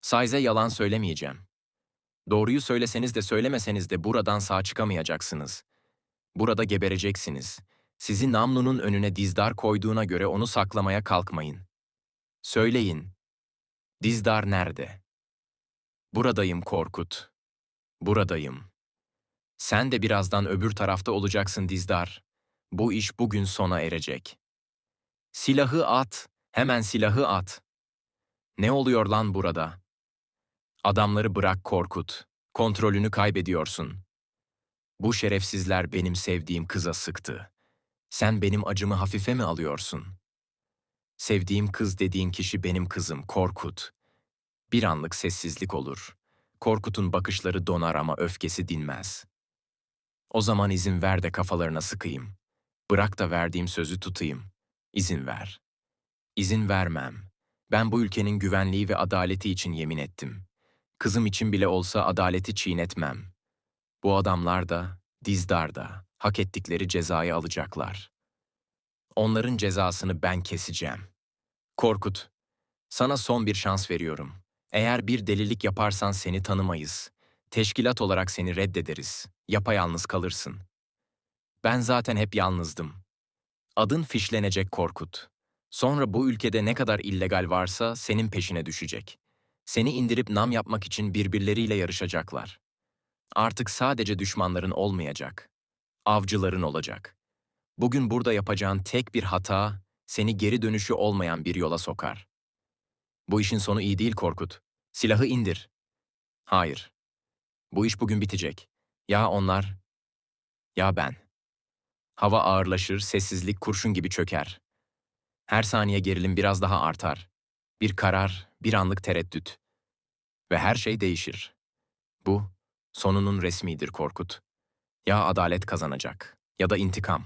Size yalan söylemeyeceğim. Doğruyu söyleseniz de söylemeseniz de buradan sağ çıkamayacaksınız. Burada gebereceksiniz. Sizi Namlu'nun önüne dizdar koyduğuna göre onu saklamaya kalkmayın. Söyleyin. Dizdar nerede? Buradayım Korkut. Buradayım. Sen de birazdan öbür tarafta olacaksın Dizdar. Bu iş bugün sona erecek. Silahı at, hemen silahı at. Ne oluyor lan burada? Adamları bırak Korkut. Kontrolünü kaybediyorsun. Bu şerefsizler benim sevdiğim kıza sıktı. Sen benim acımı hafife mi alıyorsun? Sevdiğim kız dediğin kişi benim kızım Korkut. Bir anlık sessizlik olur. Korkut'un bakışları donar ama öfkesi dinmez. O zaman izin ver de kafalarına sıkayım. Bırak da verdiğim sözü tutayım. İzin ver. İzin vermem. Ben bu ülkenin güvenliği ve adaleti için yemin ettim. Kızım için bile olsa adaleti çiğnetmem. Bu adamlar da, Dizdar da hak ettikleri cezayı alacaklar. Onların cezasını ben keseceğim. Korkut, sana son bir şans veriyorum. Eğer bir delilik yaparsan seni tanımayız. Teşkilat olarak seni reddederiz. Yapayalnız kalırsın. Ben zaten hep yalnızdım. Adın fişlenecek Korkut. Sonra bu ülkede ne kadar illegal varsa senin peşine düşecek. Seni indirip nam yapmak için birbirleriyle yarışacaklar. Artık sadece düşmanların olmayacak. Avcıların olacak. Bugün burada yapacağın tek bir hata seni geri dönüşü olmayan bir yola sokar. Bu işin sonu iyi değil Korkut. Silahı indir. Hayır. Bu iş bugün bitecek. Ya onlar, ya ben. Hava ağırlaşır, sessizlik kurşun gibi çöker. Her saniye gerilim biraz daha artar. Bir karar, bir anlık tereddüt. Ve her şey değişir. Bu, sonunun resmidir Korkut. Ya adalet kazanacak ya da intikam.